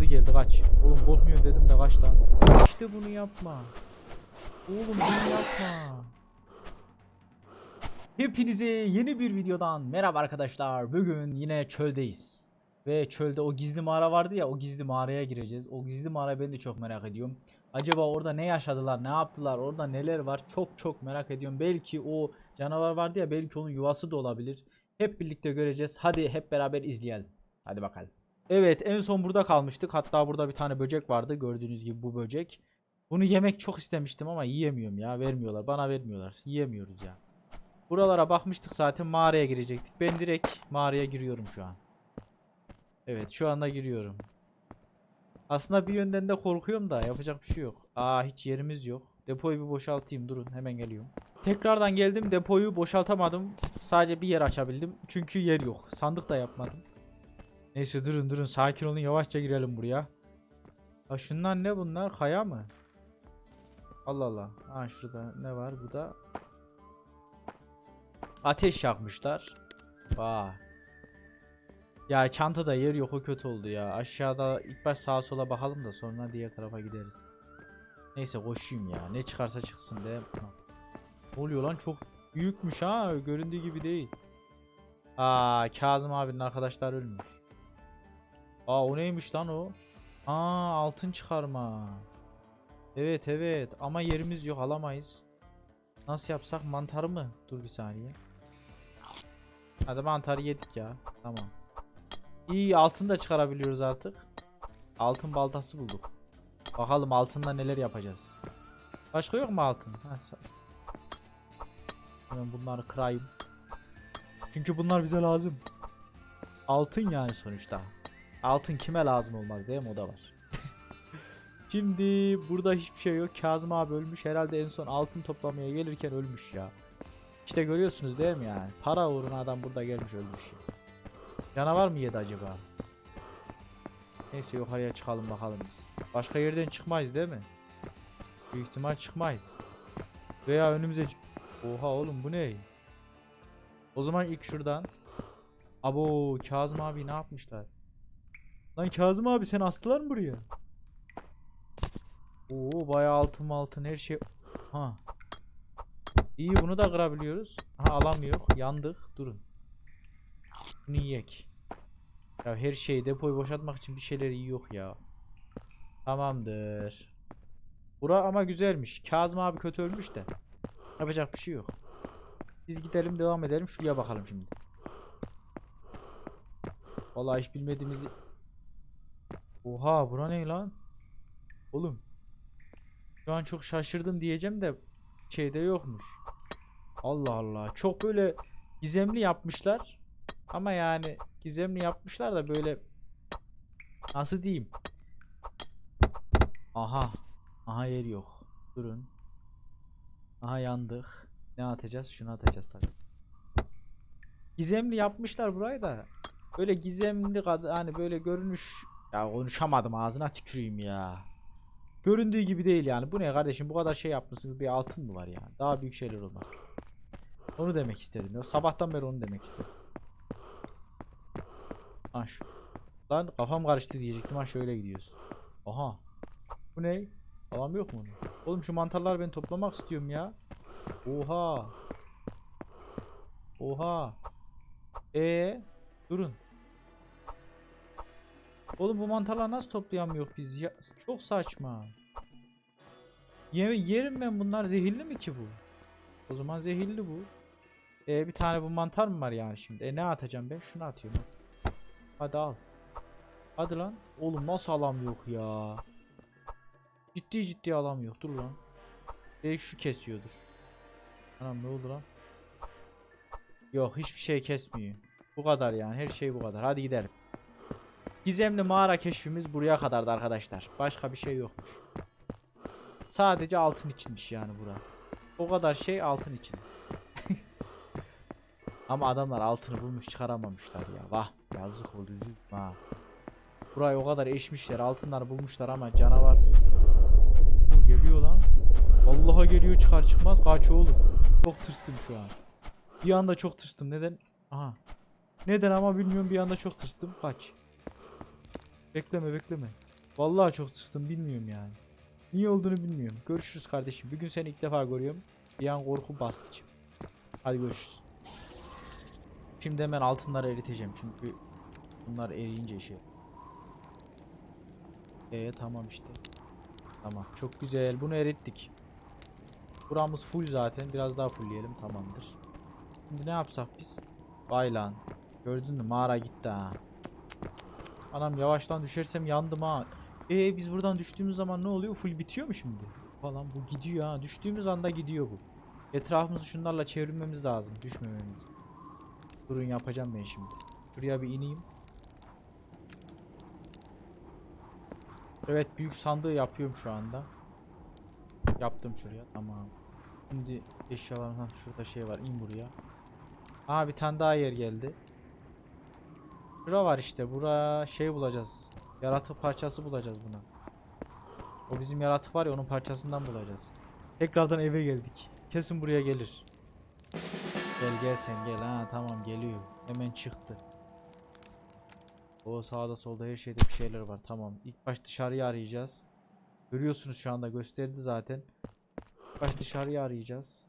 hızlı geldi kaç. Oğlum korkmuyorum dedim de kaç lan. İşte bunu yapma. Oğlum bunu yapma. Hepinize yeni bir videodan merhaba arkadaşlar. Bugün yine çöldeyiz. Ve çölde o gizli mağara vardı ya o gizli mağaraya gireceğiz. O gizli mağarayı ben de çok merak ediyorum. Acaba orada ne yaşadılar, ne yaptılar, orada neler var çok çok merak ediyorum. Belki o canavar vardı ya belki onun yuvası da olabilir. Hep birlikte göreceğiz. Hadi hep beraber izleyelim. Hadi bakalım. Evet en son burada kalmıştık. Hatta burada bir tane böcek vardı. Gördüğünüz gibi bu böcek. Bunu yemek çok istemiştim ama yiyemiyorum ya. Vermiyorlar. Bana vermiyorlar. Yiyemiyoruz ya. Buralara bakmıştık zaten mağaraya girecektik. Ben direkt mağaraya giriyorum şu an. Evet şu anda giriyorum. Aslında bir yönden de korkuyorum da yapacak bir şey yok. Aa hiç yerimiz yok. Depoyu bir boşaltayım durun hemen geliyorum. Tekrardan geldim depoyu boşaltamadım. Sadece bir yer açabildim. Çünkü yer yok. Sandık da yapmadım. Neyse durun durun sakin olun yavaşça girelim buraya. Ha şunlar ne bunlar? Kaya mı? Allah Allah. Ha şurada ne var? Bu da ateş yakmışlar. Vay. Ya çantada yer yok o kötü oldu ya. Aşağıda ilk baş sağa sola bakalım da sonra diğer tarafa gideriz. Neyse koşayım ya. Ne çıkarsa çıksın de. Ne oluyor lan çok büyükmüş ha. Göründüğü gibi değil. Aa Kazım abinin arkadaşlar ölmüş. Aa o neymiş lan o? Aa altın çıkarma. Evet evet ama yerimiz yok alamayız. Nasıl yapsak mantarı mı? Dur bir saniye. Hadi mantarı yedik ya. Tamam. İyi altın da çıkarabiliyoruz artık. Altın baltası bulduk. Bakalım altında neler yapacağız. Başka yok mu altın? Hemen bunları kırayım. Çünkü bunlar bize lazım. Altın yani sonuçta. Altın kime lazım olmaz değil mi? O da var. Şimdi burada hiçbir şey yok. Kazım abi ölmüş. Herhalde en son altın toplamaya gelirken ölmüş ya. İşte görüyorsunuz değil mi yani? Para uğruna adam burada gelmiş ölmüş ya. Canavar mı yedi acaba? Neyse yukarıya çıkalım bakalım biz. Başka yerden çıkmayız değil mi? Büyük ihtimal çıkmayız. Veya önümüze... Oha oğlum bu ne? O zaman ilk şuradan. Abo Kazım abi ne yapmışlar? Lan Kazım abi sen astılar mı buraya? Oo bayağı altın altın her şey. Ha. İyi bunu da kırabiliyoruz. Ha alamıyor. Yandık. Durun. Bunu yiyek. Ya her şeyi depoyu boşaltmak için bir şeyler iyi yok ya. Tamamdır. Bura ama güzelmiş. Kazım abi kötü ölmüş de. Yapacak bir şey yok. Biz gidelim devam edelim. Şuraya bakalım şimdi. Vallahi hiç bilmediğimizi... Oha bura ne lan? Oğlum. Şu an çok şaşırdım diyeceğim de şeyde yokmuş. Allah Allah. Çok böyle gizemli yapmışlar. Ama yani gizemli yapmışlar da böyle nasıl diyeyim? Aha. Aha yer yok. Durun. Aha yandık. Ne atacağız? Şunu atacağız tabii. Gizemli yapmışlar burayı da. Böyle gizemli hani böyle görünüş ya konuşamadım ağzına tüküreyim ya. Göründüğü gibi değil yani. Bu ne kardeşim? Bu kadar şey yapmışsınız. Bir altın mı var yani? Daha büyük şeyler olmaz. Onu demek istedim. Ya. Sabahtan beri onu demek istedim. Ha şu. Lan kafam karıştı diyecektim. Ha şöyle gidiyoruz. Aha. Bu ne? Tamam yok mu onu? Oğlum şu mantarları ben toplamak istiyorum ya. Oha. Oha. E durun. Oğlum bu mantarları nasıl toplayamıyor biz ya? Çok saçma. Ye yerim ben bunlar zehirli mi ki bu? O zaman zehirli bu. E bir tane bu mantar mı var yani şimdi? E ne atacağım ben? Şunu atıyorum. Hadi al. Hadi lan. Oğlum nasıl alam yok ya? Ciddi ciddi alam yok. Dur lan. Belki şu kesiyordur. Anam ne oldu lan? Yok hiçbir şey kesmiyor. Bu kadar yani. Her şey bu kadar. Hadi gidelim. Gizemli mağara keşfimiz buraya kadardı arkadaşlar. Başka bir şey yokmuş. Sadece altın içinmiş yani bura. O kadar şey altın için. Ama adamlar altını bulmuş çıkaramamışlar ya. Vah yazık oldu üzüldüm ha. Burayı o kadar eşmişler altınları bulmuşlar ama canavar. Bu geliyor lan. Vallahi geliyor çıkar çıkmaz kaç oğlum. Çok tırstım şu an. Bir anda çok tırstım neden? Aha. Neden ama bilmiyorum bir anda çok tırstım kaç. Bekleme bekleme. Vallahi çok sıktım bilmiyorum yani. Niye olduğunu bilmiyorum. Görüşürüz kardeşim. Bir gün seni ilk defa görüyorum. Bir an korku bastı. Hadi görüşürüz. Şimdi hemen altınları eriteceğim çünkü bunlar eriyince işe. Ee tamam işte. Tamam çok güzel bunu erittik. Buramız full zaten biraz daha fullleyelim tamamdır. Şimdi ne yapsak biz? Vay lan. Gördün mü mağara gitti ha. Anam yavaştan düşersem yandım ha. Ee biz buradan düştüğümüz zaman ne oluyor? Full bitiyor mu şimdi? Falan bu gidiyor ha. Düştüğümüz anda gidiyor bu. Etrafımızı şunlarla çevirmemiz lazım. Düşmememiz. Durun yapacağım ben şimdi. Şuraya bir ineyim. Evet büyük sandığı yapıyorum şu anda. Yaptım şuraya. Tamam. Şimdi eşyalarım ha şurada şey var. in buraya. Aa bir tane daha yer geldi. Şura var işte. Bura şey bulacağız. Yaratık parçası bulacağız buna. O bizim yaratık var ya onun parçasından bulacağız. Tekrardan eve geldik. Kesin buraya gelir. Gel gel sen gel ha tamam geliyor. Hemen çıktı. O sağda solda her şeyde bir şeyler var tamam. İlk baş dışarıyı arayacağız. Görüyorsunuz şu anda gösterdi zaten. İlk baş dışarıyı arayacağız.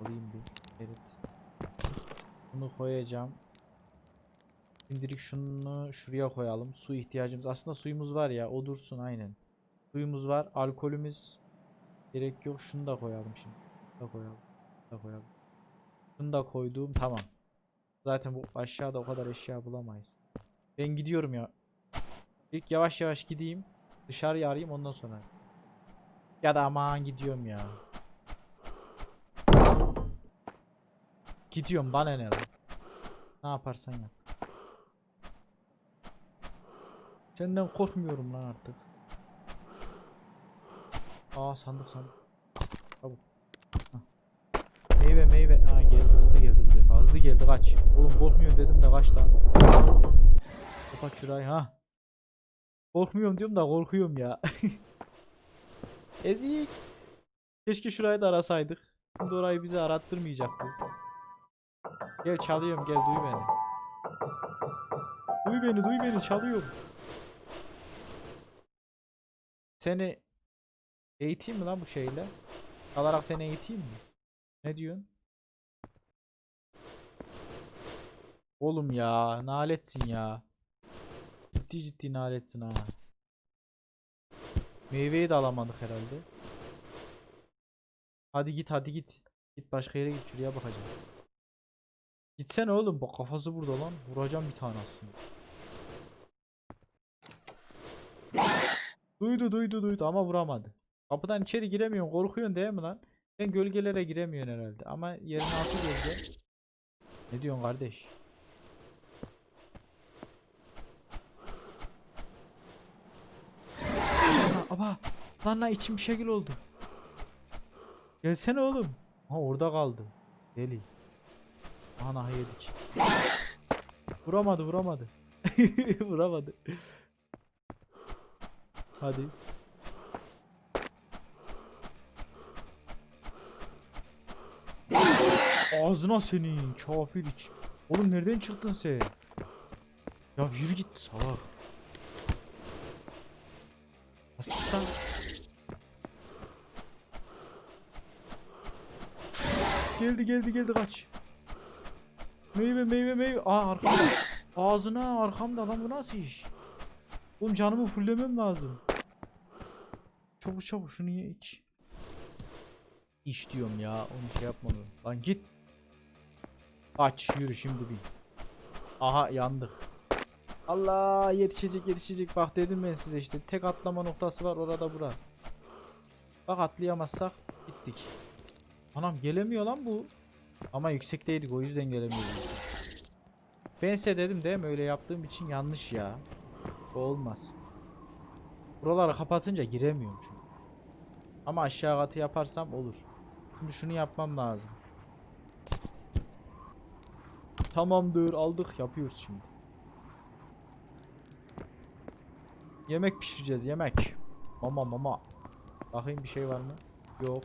Alayım bir. Evet. Bunu koyacağım. Şimdilik şunu şuraya koyalım. Su ihtiyacımız. Aslında suyumuz var ya. O dursun aynen. Suyumuz var. Alkolümüz gerek yok. Şunu da koyalım şimdi. Şunu da koyalım. Şunu da koyalım. Şunu da koydum. Tamam. Zaten bu aşağıda o kadar eşya bulamayız. Ben gidiyorum ya. İlk yavaş yavaş gideyim. Dışarıya arayayım ondan sonra. Ya da aman gidiyorum ya. Gidiyorum bana ne lan. Ne yaparsan yap. Senden korkmuyorum lan artık. Aa sandık sandık. Çabuk. Hah. Meyve meyve. Ha geldi hızlı geldi bu defa. Hızlı geldi kaç. Oğlum korkmuyorum dedim de kaç lan. Kapat şurayı ha. Korkmuyorum diyorum da korkuyorum ya. Ezik. Keşke şurayı da arasaydık. Şimdi orayı bize arattırmayacak bu. Gel çalıyorum gel duy beni. Duy beni duy beni çalıyorum. Seni eğiteyim mi lan bu şeyle? Alarak seni eğiteyim mi? Ne diyorsun? Oğlum ya naletsin ya. Ciddi ciddi naletsin ha. Meyveyi de alamadık herhalde. Hadi git hadi git. Git başka yere git şuraya bakacağım. Gitsene oğlum bak kafası burada lan. Vuracağım bir tane aslında. Duydu duydu duydu ama vuramadı. Kapıdan içeri giremiyorsun korkuyorsun değil mi lan? Sen gölgelere giremiyorsun herhalde ama yerin altı gölge. Ne diyorsun kardeş? Aba lan lan içim şekil oldu. Gelsene oğlum. Ha orada kaldı. Deli. Ana yedik. Vuramadı vuramadı. vuramadı. Hadi. Ağzına senin kafir iç. Oğlum nereden çıktın sen? Ya yürü git salak. Lan. geldi geldi geldi kaç. Meyve meyve meyve. Aa arkamda. Ağzına arkamda lan bu nasıl iş? Oğlum canımı fullemem lazım. Çabuk çabuk şunu ye iç. İç diyorum ya onu şey yapmadım. Lan git. Aç yürü şimdi bin. Aha yandık. Allah yetişecek yetişecek bak dedim ben size işte tek atlama noktası var orada bura. Bak atlayamazsak gittik. Anam gelemiyor lan bu. Ama yüksekteydik o yüzden gelemiyoruz. Ben size dedim değil mi öyle yaptığım için yanlış ya. O olmaz. Buraları kapatınca giremiyorum çünkü. Ama aşağı katı yaparsam olur. Şimdi şunu yapmam lazım. Tamamdır aldık yapıyoruz şimdi. Yemek pişireceğiz yemek. Mama mama. Bakayım bir şey var mı? Yok.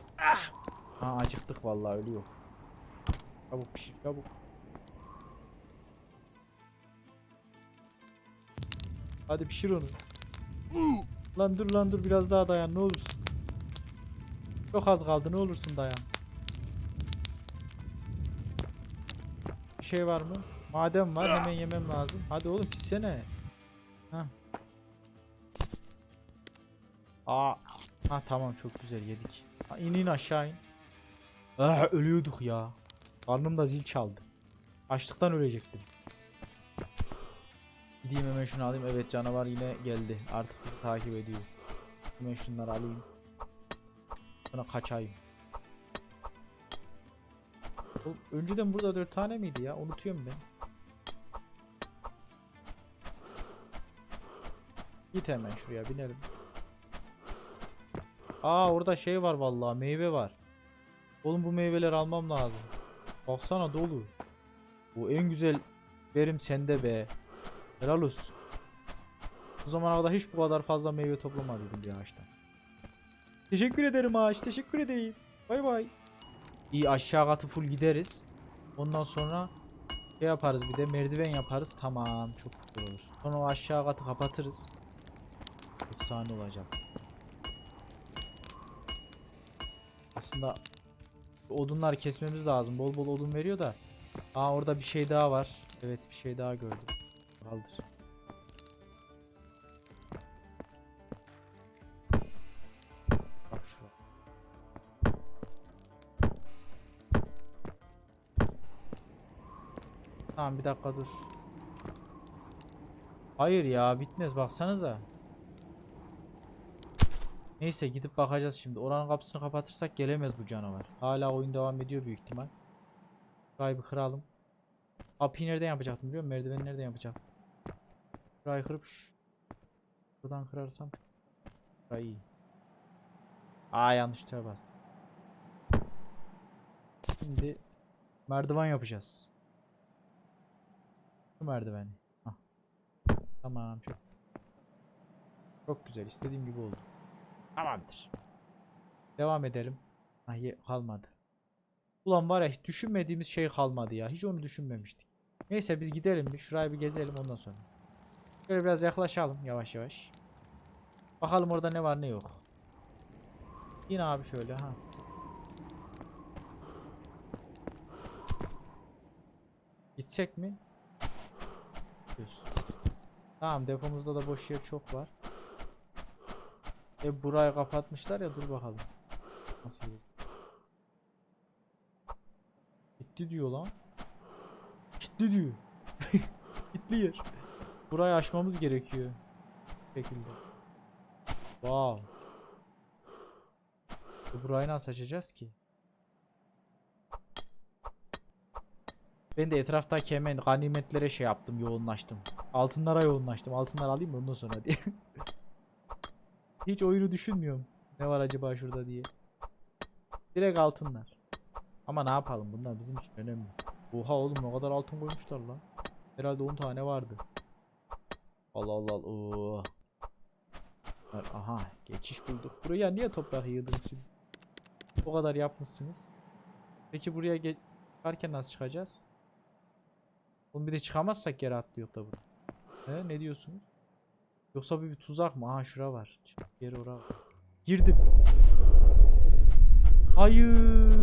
Ha acıktık vallahi ölüyor. Çabuk pişir çabuk. Hadi pişir onu. Lan dur lan dur biraz daha dayan ne olursun. Çok az kaldı ne olursun dayan. Bir şey var mı? Madem var hemen yemem lazım. Hadi oğlum pissene. Ha. Aa. Ha tamam çok güzel yedik. Ha, in in aşağı in. Ah ölüyorduk ya. Karnımda zil çaldı. Açlıktan ölecektim. Gideyim hemen şunu alayım. Evet canavar yine geldi. Artık bizi takip ediyor. Hemen şunları alayım. Sonra kaçayım. Oğlum, önceden burada dört tane miydi ya? Unutuyorum ben. Git hemen şuraya binelim. Aa orada şey var vallahi meyve var. Oğlum bu meyveleri almam lazım. Baksana dolu. Bu en güzel verim sende be. Helal olsun. Bu zamana kadar hiç bu kadar fazla meyve toplamadıydım bir ağaçtan. Teşekkür ederim ağaç. Teşekkür edeyim. Bay bay. İyi aşağı katı full gideriz. Ondan sonra şey yaparız bir de merdiven yaparız. Tamam çok güzel olur. Sonra aşağı katı kapatırız. Efsane olacak. Aslında odunlar kesmemiz lazım. Bol bol odun veriyor da. Aa orada bir şey daha var. Evet bir şey daha gördüm. Kaldır. Bak şu. Tamam bir dakika dur. Hayır ya bitmez baksanıza. Neyse gidip bakacağız şimdi. Oranın kapısını kapatırsak gelemez bu canavar. Hala oyun devam ediyor büyük ihtimal. Bir kıralım. Kapıyı nereden yapacaktım biliyor musun? Merdiveni nereden yapacaktım? Şurayı kırıp şu- Buradan kırarsam Şurayı iyi. Aa yanlış tuşa bastım. Şimdi merdiven yapacağız. Şu merdiveni. Hah. Tamam çok. Çok güzel istediğim gibi oldu. Tamamdır. Devam edelim. Ye- kalmadı. Ulan var ya hiç düşünmediğimiz şey kalmadı ya. Hiç onu düşünmemiştik. Neyse biz gidelim bir şurayı bir gezelim ondan sonra. Şöyle biraz yaklaşalım yavaş yavaş. Bakalım orada ne var ne yok. Yine abi şöyle ha. Gidecek mi? Gidiyoruz. Tamam depomuzda da boş yer çok var. E burayı kapatmışlar ya dur bakalım. Nasıl? Gitti diyor lan. Gitti diyor. Gitti yer. Burayı aşmamız gerekiyor. Bu şekilde. Wow. Burayı nasıl açacağız ki? Ben de etraftaki hemen ganimetlere şey yaptım, yoğunlaştım. Altınlara yoğunlaştım. Altınlar alayım mı ondan sonra diye. Hiç oyunu düşünmüyorum. Ne var acaba şurada diye. Direkt altınlar. Ama ne yapalım bunlar bizim için önemli. Oha oğlum ne kadar altın koymuşlar lan. Herhalde 10 tane vardı. Allah Allah. Oo. Aha geçiş bulduk. Buraya niye toprak yığdınız şimdi? O kadar yapmışsınız. Peki buraya ge çıkarken nasıl çıkacağız? Oğlum bir de çıkamazsak yere atlıyor da burada. He, ne diyorsunuz? Yoksa bu bir tuzak mı? Aha şura var. Çık, Yeri ora var. Girdim. Hayır.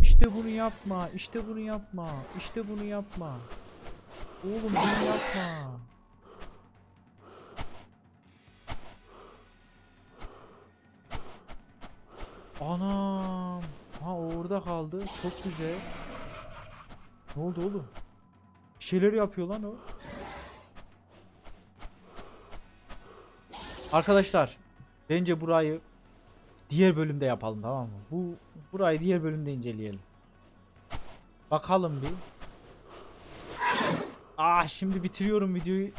İşte bunu yapma. İşte bunu yapma. İşte bunu yapma. Oğlum bunu yapma. Anam. Ha orada kaldı. Çok güzel. Ne oldu oğlum? Bir şeyler yapıyor lan o. Arkadaşlar bence burayı diğer bölümde yapalım tamam mı? Bu burayı diğer bölümde inceleyelim. Bakalım bir. Ah şimdi bitiriyorum videoyu.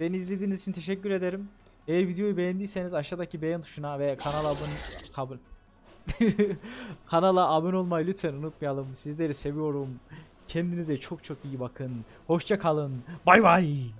Beni izlediğiniz için teşekkür ederim. Eğer videoyu beğendiyseniz aşağıdaki beğen tuşuna ve kanala abone kabul kanala abone olmayı lütfen unutmayalım. Sizleri seviyorum. Kendinize çok çok iyi bakın. Hoşça kalın. Bay bay.